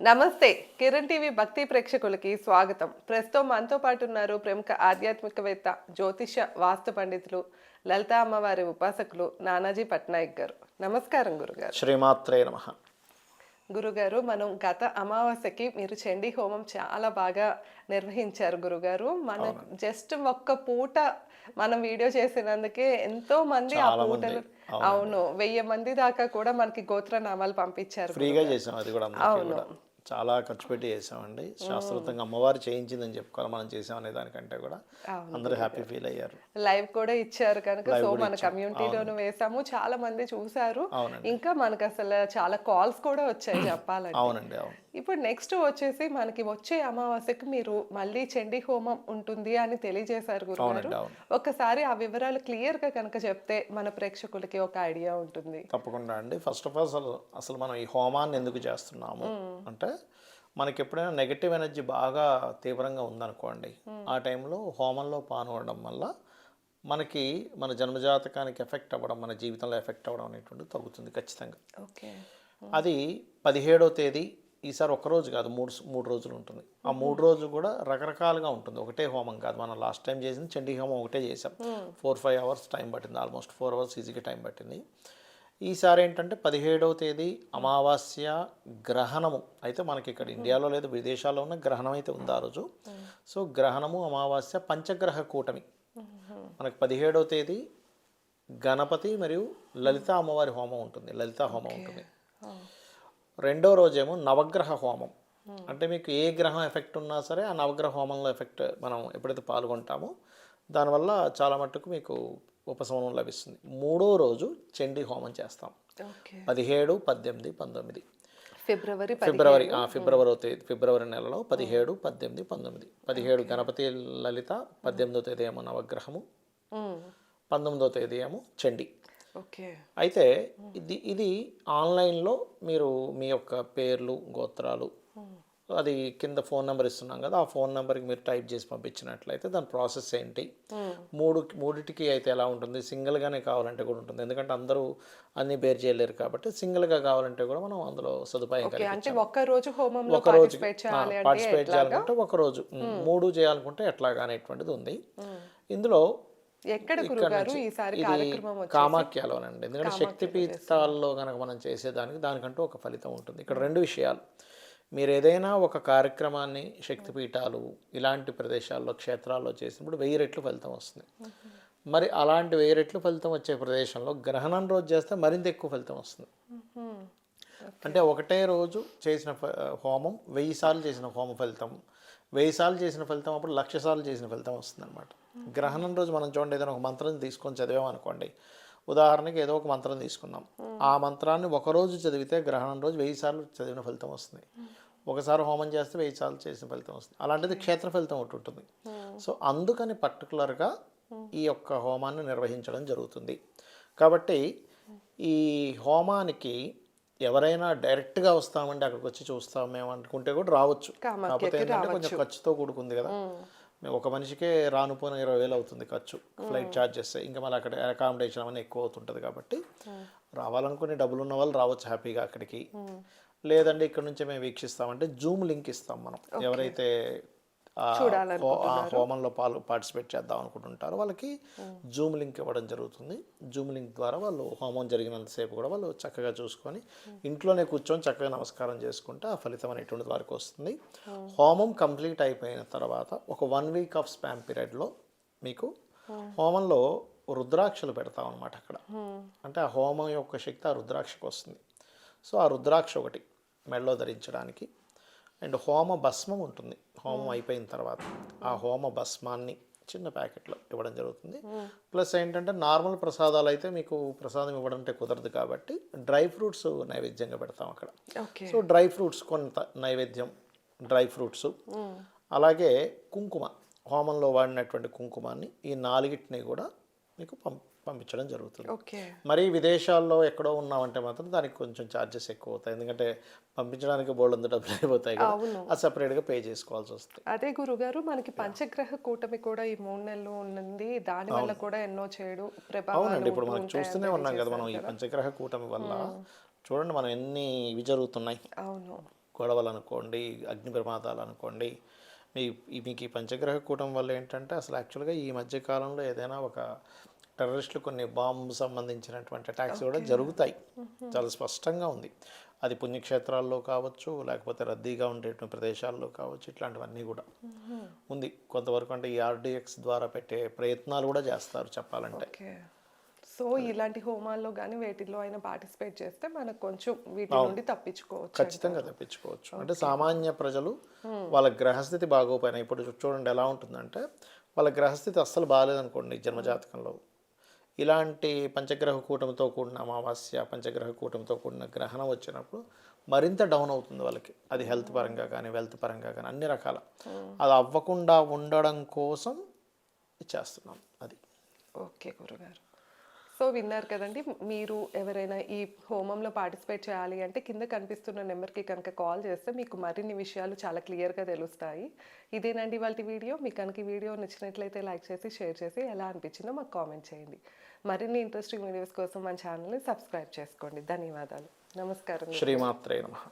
నమస్తే కిరణ్ టీవీ భక్తి ప్రేక్షకులకి స్వాగతం. ప్రస్తుతం మనతో పాటు ఉన్నారు ప్రముఖ ఆధ్యాత్మికవేత్త జ్యోతిష వాస్తు పండితులు లలితా అమ్మవారి ఉపాసకులు నానాజీ పట్నాయక్ గారు. నమస్కారం గురుగారు. శ్రీమాత్రే నమ. గురుగారు మనం గత అమావాస్యకి మీరు చండీ హోమం చాలా బాగా నిర్వహించారు గురుగారు. మన జస్ట్ ఒక్క పూట మనం వీడియో చేసినందుకే ఎంతో మంది ఆ. పూటలు అవును వెయ్యి మంది దాకా కూడా మనకి గోత్రనామాలు పంపించారు ఫ్రీగా చేసాం అది కూడా కూడా. చాలా ఖర్చు పెట్టి చేసామండి. శాస్త్రోక్తంగా అమ్మవారు చేయించిందని చెప్పుకోవాలి మనం చేసాం అనే దానికంటే కూడా అందరూ హ్యాపీ ఫీల్ అయ్యారు. లైవ్ కూడా ఇచ్చారు కనుక సో మన కమ్యూనిటీలోను వేసాము. చాలా మంది చూసారు. ఇంకా మనకు అసలు చాలా కాల్స్ కూడా వచ్చాయి చెప్పాలంటే. అవునండి అవును. ఇప్పుడు నెక్స్ట్ వచ్చేసి మనకి వచ్చే అమావాస్యకి మీరు మళ్ళీ చండీ హోమం ఉంటుంది అని తెలియజేశారు గురుగారు. ఒక్కసారి ఆ వివరాలు క్లియర్గా కనుక చెప్తే మన ప్రేక్షకులకి ఒక ఐడియా ఉంటుంది. తప్పకుండా అండి. ఫస్ట్ ఆఫ్ ఆల్ అసలు అసలు మనం ఈ హోమాన్ని ఎందుకు చేస్తున్నాము అంటే మనకి ఎప్పుడైనా నెగటివ్ ఎనర్జీ బాగా తీవ్రంగా ఉందనుకోండి ఆ టైంలో హోమంలో పాల్గొనడం వల్ల మనకి మన జన్మజాతకానికి ఎఫెక్ట్ అవ్వడం మన జీవితంలో ఎఫెక్ట్ అవ్వడం అనేటువంటిది తగ్గుతుంది ఖచ్చితంగా. ఓకే. అది పదిహేడో తేదీ ఈసారి ఒక రోజు కాదు మూడు మూడు రోజులు ఉంటుంది. ఆ మూడు రోజులు కూడా రకరకాలుగా ఉంటుంది. ఒకటే హోమం కాదు మనం లాస్ట్ టైం చేసింది చండీ హోమం ఒకటే చేసాం ఫోర్ ఫైవ్ అవర్స్ టైం పట్టింది ఆల్మోస్ట్ ఫోర్ అవర్స్ ఈజీగా టైం పట్టింది. ఈసారి ఏంటంటే పదిహేడవ తేదీ అమావాస్య గ్రహణము. అయితే మనకి ఇక్కడ ఇండియాలో లేదు విదేశాల్లో ఉన్న గ్రహణం అయితే ఉంది ఆ రోజు. సో గ్రహణము అమావాస్య పంచగ్రహ కూటమి. మనకి పదిహేడవ తేదీ గణపతి మరియు లలిత అమ్మవారి హోమం ఉంటుంది. లలిత హోమం ఉంటుంది. రెండో రోజేమో నవగ్రహ హోమం. అంటే మీకు ఏ గ్రహం ఎఫెక్ట్ ఉన్నా సరే ఆ నవగ్రహ హోమంలో ఎఫెక్ట్ మనం ఎప్పుడైతే పాల్గొంటామో దానివల్ల చాలా మట్టుకు మీకు ఉపశమనం లభిస్తుంది. మూడో రోజు చండీ హోమం చేస్తాం. పదిహేడు పద్దెనిమిది పంతొమ్మిది. ఫిబ్రవరి ఫిబ్రవరి ఫిబ్రవరి తేదీ ఫిబ్రవరి నెలలో పదిహేడు పద్దెనిమిది పంతొమ్మిది. పదిహేడు గణపతి లలిత పద్దెనిమిదో తేదీ ఏమో నవగ్రహము. పంతొమ్మిదో తేదీ ఏమో చండీ. ఓకే. అయితే ఇది ఇది ఆన్లైన్లో మీరు మీ యొక్క పేర్లు గోత్రాలు అది కింద ఫోన్ నెంబర్ ఇస్తున్నాం కదా ఆ ఫోన్ నెంబర్కి మీరు టైప్ చేసి పంపించినట్లయితే దాని ప్రాసెస్ ఏంటి? మూడు మూడిటికి అయితే ఎలా ఉంటుంది? సింగిల్గానే కావాలంటే కూడా ఉంటుంది. ఎందుకంటే అందరూ అన్ని బేర్ చేయలేరు కాబట్టి సింగిల్గా కావాలంటే కూడా మనం అందులో సదుపాయం అంటే ఒక్క రోజు హోమంలో ఒక రోజు పార్టిసిపేట్ చేయాలనుకుంటే ఒక రోజు మూడు చేయాలనుకుంటే ఎట్లాగా అనేటువంటిది ఉంది. ఇందులో ఎక్కడ గురుగారు ఈసారి ఇది కార్యక్రమం వచ్చి కామాఖ్యలోనండి. ఎందుకంటే శక్తి పీఠాల్లో కనుక మనం చేసేదానికి దానికంటూ ఒక ఫలితం ఉంటుంది. ఇక్కడ రెండు విషయాలు. మీరు ఏదైనా ఒక కార్యక్రమాన్ని శక్తిపీఠాలు ఇలాంటి ప్రదేశాల్లో క్షేత్రాల్లో చేసినప్పుడు వెయ్యి రెట్లు ఫలితం వస్తుంది. మరి అలాంటి వెయ్యి రెట్లు ఫలితం వచ్చే ప్రదేశంలో గ్రహణం రోజు చేస్తే మరింత ఎక్కువ ఫలితం వస్తుంది. అంటే ఒకటే రోజు చేసిన ఫ- హోమం వెయ్యి సార్లు చేసిన హోమ ఫలితం వెయ్యి సార్లు చేసిన ఫలితం అప్పుడు లక్ష సార్లు చేసిన ఫలితం వస్తుంది అనమాట గ్రహణం రోజు మనం చూడండి ఏదైనా ఒక మంత్రం తీసుకొని చదివామనుకోండి ఉదాహరణకి ఏదో ఒక మంత్రం తీసుకున్నాం. ఆ మంత్రాన్ని ఒక రోజు చదివితే గ్రహణం రోజు వెయ్యి సార్లు చదివిన ఫలితం వస్తుంది. ఒకసారి హోమం చేస్తే వెయ్యి సార్లు చేసిన ఫలితం వస్తుంది. అలాంటిది క్షేత్ర ఫలితం ఒకటి ఉంటుంది. సో అందుకని పర్టికులర్గా ఈ యొక్క హోమాన్ని నిర్వహించడం జరుగుతుంది. కాబట్టి ఈ హోమానికి ఎవరైనా డైరెక్ట్గా వస్తామండి అక్కడికి వచ్చి చూస్తాం మేము అనుకుంటే కూడా రావచ్చు. కాకపోతే ఏంటంటే కొంచెం ఖర్చుతో కూడుకుంది కదా. మేము ఒక మనిషికే రానుపోయిన ఇరవై వేలు అవుతుంది ఖర్చు ఫ్లైట్ ఛార్జెస్ ఇంకా మళ్ళీ అక్కడ అకామిడేషన్ అవన్నీ ఎక్కువ అవుతుంటుంది కాబట్టి రావాలనుకునే డబ్బులు ఉన్న వాళ్ళు రావచ్చు హ్యాపీగా అక్కడికి. లేదండి ఇక్కడ నుంచి మేము వీక్షిస్తామంటే జూమ్ లింక్ ఇస్తాం మనం. ఎవరైతే హోమంలో పాలు పార్టిసిపేట్ చేద్దాం అనుకుంటుంటారో. వాళ్ళకి జూమ్ లింక్ ఇవ్వడం జరుగుతుంది. జూమ్ లింక్ ద్వారా వాళ్ళు హోమం జరిగినంతసేపు కూడా వాళ్ళు చక్కగా చూసుకొని ఇంట్లోనే కూర్చొని చక్కగా నమస్కారం చేసుకుంటే ఆ ఫలితం అనేటువంటిది వారికి వస్తుంది. హోమం కంప్లీట్ అయిపోయిన తర్వాత ఒక వన్ వీక్ ఆఫ్ స్పామ్ పీరియడ్లో మీకు హోమంలో రుద్రాక్షలు పెడతాం అనమాట అక్కడ. అంటే ఆ హోమం యొక్క శక్తి ఆ రుద్రాక్షకు వస్తుంది. సో ఆ రుద్రాక్ష ఒకటి మెడలో ధరించడానికి అండ్ హోమ భస్మం ఉంటుంది. హోమం అయిపోయిన తర్వాత ఆ హోమ భస్మాన్ని చిన్న ప్యాకెట్లో ఇవ్వడం జరుగుతుంది. ప్లస్ ఏంటంటే నార్మల్ ప్రసాదాలు అయితే మీకు ప్రసాదం ఇవ్వడం అంటే కుదరదు కాబట్టి డ్రై ఫ్రూట్స్ నైవేద్యంగా పెడతాం అక్కడ. సో డ్రై ఫ్రూట్స్ కొంత నైవేద్యం డ్రై ఫ్రూట్స్. అలాగే కుంకుమ హోమంలో వాడినటువంటి కుంకుమాన్ని ఈ నాలుగిటిని కూడా మీకు పం పంపించడం జరుగుతుంది. ఓకే. మరి విదేశాల్లో ఎక్కడో ఉన్నామంటే మాత్రం దానికి కొంచెం ఛార్జెస్ ఎక్కువ అవుతాయి ఎందుకంటే పంపించడానికి బోల్డ్ డబ్బులు అయిపోతాయి. అది సపరేట్గా పే చేసుకోవాల్సి వస్తుంది. అదే గురుగారు మనకి పంచగ్రహ కూటమి కూడా ఈ మూడు నెలలు ఉన్నది దాని వల్ల కూడా ఎన్నో ప్రభావాలు అవునండి. ఇప్పుడు మనం చూస్తూనే ఉన్నాం కదా మనం ఈ పంచగ్రహ కూటమి వల్ల. చూడండి మనం ఎన్ని ఇవి జరుగుతున్నాయి. అవును. గొడవలు అనుకోండి అగ్ని ప్రమాదాలు అనుకోండి. మీ మీకు ఈ పంచగ్రహ కూటం వల్ల ఏంటంటే అసలు యాక్చువల్గా ఈ మధ్య కాలంలో ఏదైనా ఒక టెర్రరిస్టులు కొన్ని బాంబు సంబంధించినటువంటి అటాక్స్ కూడా జరుగుతాయి. చాలా స్పష్టంగా ఉంది. అది పుణ్యక్షేత్రాల్లో కావచ్చు లేకపోతే రద్దీగా ఉండేటువంటి ప్రదేశాల్లో కావచ్చు ఇట్లాంటివన్నీ కూడా ఉంది. కొంతవరకు అంటే ఈ ఆర్డిఎక్స్ ద్వారా పెట్టే ప్రయత్నాలు కూడా చేస్తారు చెప్పాలంటే. సో ఇలాంటి హోమాల్లో కానీ వేటిల్లో అయినా పార్టిసిపేట్ చేస్తే మనకు కొంచెం వీటి నుండి తప్పించుకోవచ్చు ఖచ్చితంగా తప్పించుకోవచ్చు. అంటే సామాన్య ప్రజలు వాళ్ళ గ్రహస్థితి బాగోపోయినా ఇప్పుడు చూడండి ఎలా ఉంటుందంటే వాళ్ళ గ్రహస్థితి అస్సలు బాగాలేదనుకోండి జన్మజాతకంలో. ఇలాంటి పంచగ్రహ కూటమితో కూడిన అమావాస్య పంచగ్రహ కూటమితో కూడిన గ్రహణం వచ్చినప్పుడు మరింత డౌన్ అవుతుంది వాళ్ళకి. అది హెల్త్ పరంగా కానీ వెల్త్ పరంగా కానీ అన్ని రకాల. అది అవ్వకుండా ఉండడం కోసం చేస్తున్నాం అది. ఓకే గురుగారు. సో విన్నారు కదండి. మీరు ఎవరైనా ఈ హోమంలో పార్టిసిపేట్ చేయాలి అంటే కింద కనిపిస్తున్న నెంబర్కి కనుక కాల్ చేస్తే మీకు మరిన్ని విషయాలు చాలా క్లియర్గా తెలుస్తాయి. ఇదేనండి వాళ్ళ వీడియో. మీకు కనుక వీడియో నచ్చినట్లయితే లైక్ చేసి షేర్ చేసి ఎలా అనిపించిందో మాకు కామెంట్ చేయండి. మరిన్ని ఇంట్రెస్టింగ్ వీడియోస్ కోసం మన ఛానల్ని సబ్స్క్రైబ్ చేసుకోండి. ధన్యవాదాలు. నమస్కారం. శ్రీమాత్రే నమః.